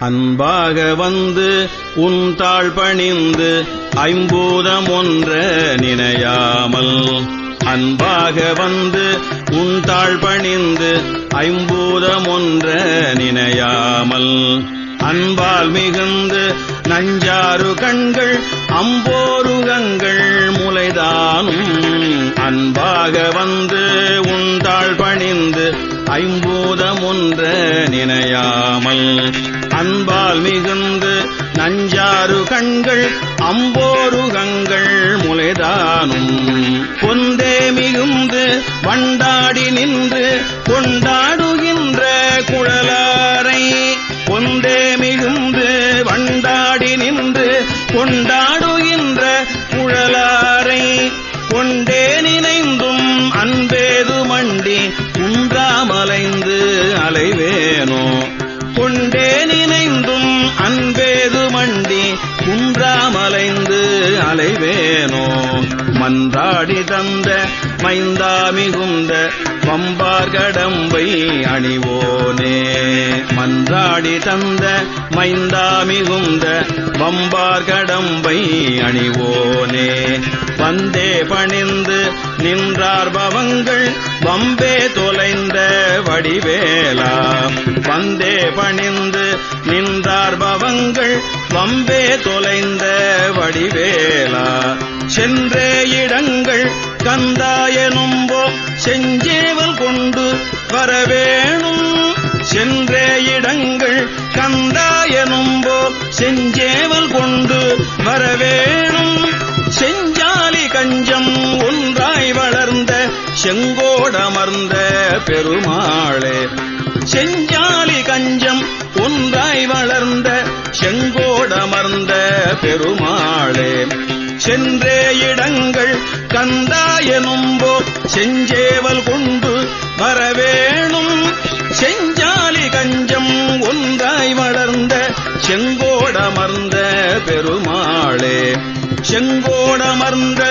அன்பாக வந்து உன் தாழ் பணிந்து ஐம்பூதம் ஒன்ற நினையாமல். அன்பாக வந்து உன் தாழ் பணிந்து ஐம்பூதம் ஒன்ற நினையாமல். அன்பால் மிகுந்து நஞ்சாறு கண்கள் அம்போருகங்கள் முளைதானும். அன்பாக வந்து பணிந்து ஐம்பூதம் ஒன்ற நினையாமல் அன்பால் மிகுந்து நஞ்சாறு கண்கள் அம்போருகங்கள் முலைதானும் பொந்தே மிகுந்து வண்டாடி நின்று கொண்டாடுகின்ற குழலாரை பொந்தே மிகுந்து வண்டாடி நின்று கொண்டாடு மலைந்து அலைவேனோ? மன்றாடி தந்த மைந்தா மிகுந்த பம்பார் கடம்பை அணிவோனே. மன்றாடி தந்த மைந்தா மிகுந்த பம்பார் கடம்பை அணிவோனே. வந்தே பணிந்து நின்றார் பவங்கள் வம்பே தொலைந்த வடிவேலா. வந்தே பணிந்து நின்றார் பவங்கள் வம்பே தொலை சென்றே இடங்கள் கந்தாயனும்போ செஞ்சேவல் கொண்டு வரவேணும். சென்றே இடங்கள் கந்தாயனும்போ செஞ்சேவல் கொண்டு வரவேணும். செஞ்சாலி கஞ்சம் ஒன்றாய் வளர்ந்த செங்கோடமர்ந்த பெருமாளே. செஞ்சாலி கஞ்சம் ஒன்றாய் வளர்ந்த செங்கோடமர்ந்த பெருமாளே. சென்றே இடங்கள் கந்தாயனும்போ செஞ்சேவல் கொண்டு வரவேணும். செஞ்சாலி கஞ்சம் ஒன்றாய் வளர்ந்த செங்கோடமர்ந்த பெருமாளே. செங்கோடமர்ந்த